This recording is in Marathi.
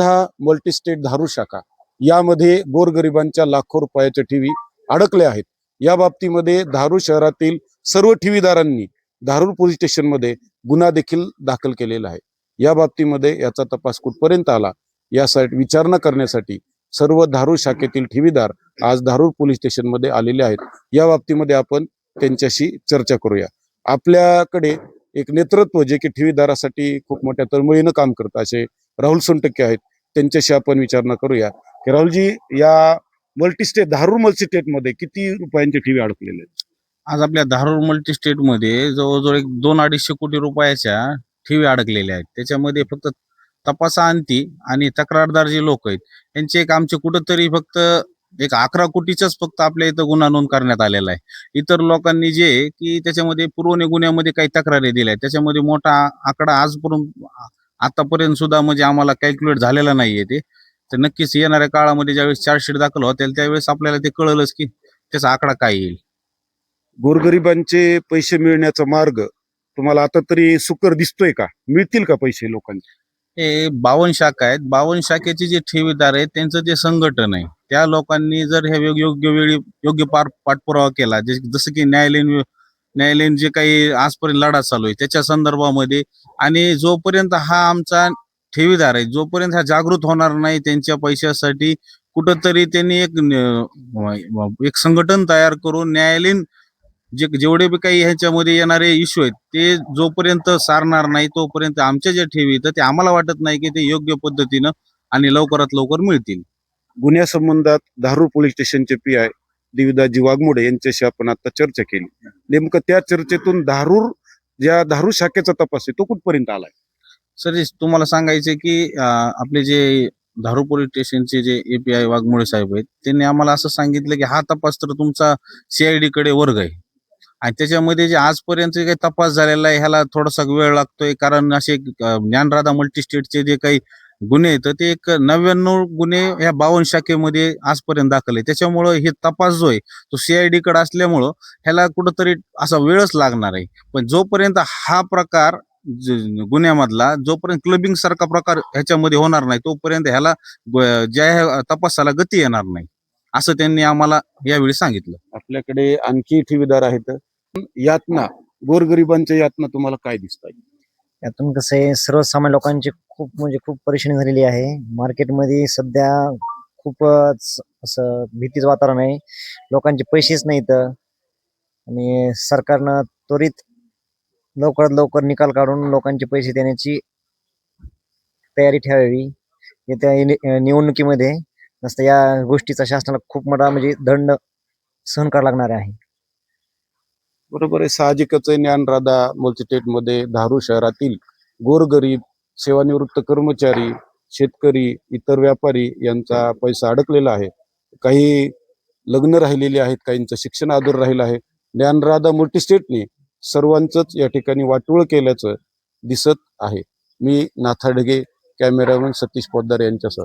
मल्टी मल्टीस्टेट धारू शाखा. यामध्ये गोरगरिबांच्या लाखो रुपयाच्या ठेवी अडकल्या आहेत. या बाबतीमध्ये धारू शहरातील सर्व ठेवीदारांनी धारूर पोलीस स्टेशनमध्ये गुन्हा देखील दाखल केलेला आहे. या बाबतीमध्ये याचा तपास कुठपर्यंत आला यासाठी विचारणा करण्यासाठी सर्व धारूर शाखेतील ठेवीदार आज धारूर पोलीस स्टेशनमध्ये आलेले आहेत. या बाबतीमध्ये आपण त्यांच्याशी चर्चा करूया. आपल्याकडे एक नेतृत्व जे की ठेवीदारासाठी खूप मोठ्या तळमळीनं काम करतात असे राहुल सोनटक्के आहेत. त्यांच्याशी आपण विचारणा करूया. की राहुलजी या मल्टीस्टेट धारूर मल्टीस्टेटमध्ये किती रुपयांची ठेवी अडकलेले आहेत आज आपल्या धारूर मल्टीस्टेटमध्ये जवळजवळ एक दोन अडीचशे कोटी रुपयाच्या ठेवी अडकलेल्या आहेत. त्याच्यामध्ये फक्त तपासाअंती आणि तक्रारदार जे लोक आहेत यांचे एक आमचे कुठंतरी फक्त एक अकरा कोटीचाच फक्त आपल्या इथं गुन्हा नोंद करण्यात आलेला आहे. इतर लोकांनी जे की त्याच्यामध्ये पूर्वने गुन्ह्यामध्ये काही तक्रारी दिल्या आहेत. त्याच्यामध्ये मोठा आकडा आजपर्यंत आतापर्यंत सुद्धा म्हणजे आम्हाला कॅल्क्युलेट झालेला नाहीये ते. तर नक्कीच येणाऱ्या काळामध्ये ज्यावेळेस चार्जशीट दाखल होतील त्यावेळेस आपल्याला ते कळलंच की त्याचा आकडा काय येईल. गोरगरिबांचे पैसे मिळण्याचा मार्ग तुम्हाला आता तरी सुकर दिसतोय का? मिळतील का पैसे लोकांचे? हे बावन्न शाखा आहेत. बावन्न शाखेचे जे ठेवीदार आहेत त्यांचं जे संघटन आहे त्या लोकांनी जर हे योग्य योग्य वेळी योग्य पार पाठपुरावा केला जे- जसं की न्यायालयीन व्य- न्यायालयीन जे काही आजपर्यंत लढा चालू आहे त्याच्या संदर्भामध्ये आणि जोपर्यंत हा आमचा ठेवीदार आहे जोपर्यंत हा जागृत होणार नाही त्यांच्या पैशासाठी कुठंतरी त्यांनी एक एक संघटन तयार करून न्यायालयीन जे जेवढे बी काही ह्याच्यामध्ये येणारे इश्यू आहेत ते जोपर्यंत सारणार नाही तोपर्यंत आमच्या ज्या ठेवी तर ते आम्हाला वाटत नाही की ते योग्य पद्धतीनं आणि लवकरात लवकर मिळतील. गुन्ह्यासंबंधात धारूर पोलीस स्टेशनचे पी आय देवीदाजी वाघमोडे यांच्याशी आपण आता चर्चा केली. नेमकं त्या चर्चेतून धारूर ज्या धारूर शाखेचा तपास आहे तो कुठपर्यंत आलाय? सर तुम्हाला सांगायचे की आपले जे धारू पोलीस स्टेशनचे जे एपीआय वाघमोळे साहेब आहेत त्यांनी आम्हाला असं सांगितलं की हा तपास तर तुमचा सीआयडी कडे वर्ग आहे. आणि त्याच्यामध्ये जे आजपर्यंत जे काही तपास झालेला आहे ह्याला थोडासा वेळ लागतोय कारण असे अं, ज्ञानराधा मल्टीस्टेटचे जे काही गुन्हे आहेत तर ते एक नव्याण्णव गुन्हे ह्या बावन्न शाखेमध्ये आजपर्यंत दाखल आहे. त्याच्यामुळं हे तपास जो आहे तो सीआयडी कडे असल्यामुळं ह्याला कुठंतरी असा वेळच लागणार आहे. पण जोपर्यंत हा प्रकार गुन्ह्यामधला जोपर्यंत क्लबिंग सारखा प्रकार ह्याच्यामध्ये होणार नाही तोपर्यंत ह्याला ज्या ह्या तपासाला गती येणार नाही असं त्यांनी आम्हाला यावेळी सांगितलं. आपल्याकडे आणखी ठेवीदार आहेत. यातना गोरगरिबांच्या यातना तुम्हाला काय दिसत आहे यातून कसं आहे सर्वसामान्य लोकांची खूप म्हणजे खूप परेशानी झालेली आहे. मार्केटमध्ये सध्या खूपच असं भीतीचं वातावरण आहे. लोकांचे पैसेच नाहीत. आणि सरकारनं त्वरित लवकरात लवकर निकाल काढून लोकांचे पैसे देण्याची तयारी ठेवावी. येत्या निवडणुकीमध्ये नसतं या गोष्टीचा शासनाला खूप मोठा म्हणजे दंड सहन करावा लागणार आहे. बरोबर आहे. साहजिकच ज्ञानराधा मल्टीस्टेटमध्ये धारू शहरातील गोरगरीब सेवानिवृत्त कर्मचारी शेतकरी इतर व्यापारी यांचा पैसा अडकलेला आहे. काही लग्न राहिलेली आहेत काहींचं शिक्षण आदर राहिलं आहे. ज्ञानराधा मल्टीस्टेटने सर्वांचंच या ठिकाणी वाटोळ केल्याचं दिसत आहे. मी नाथाडगे कॅमेरामॅन सतीश पोद्दार यांच्यासह.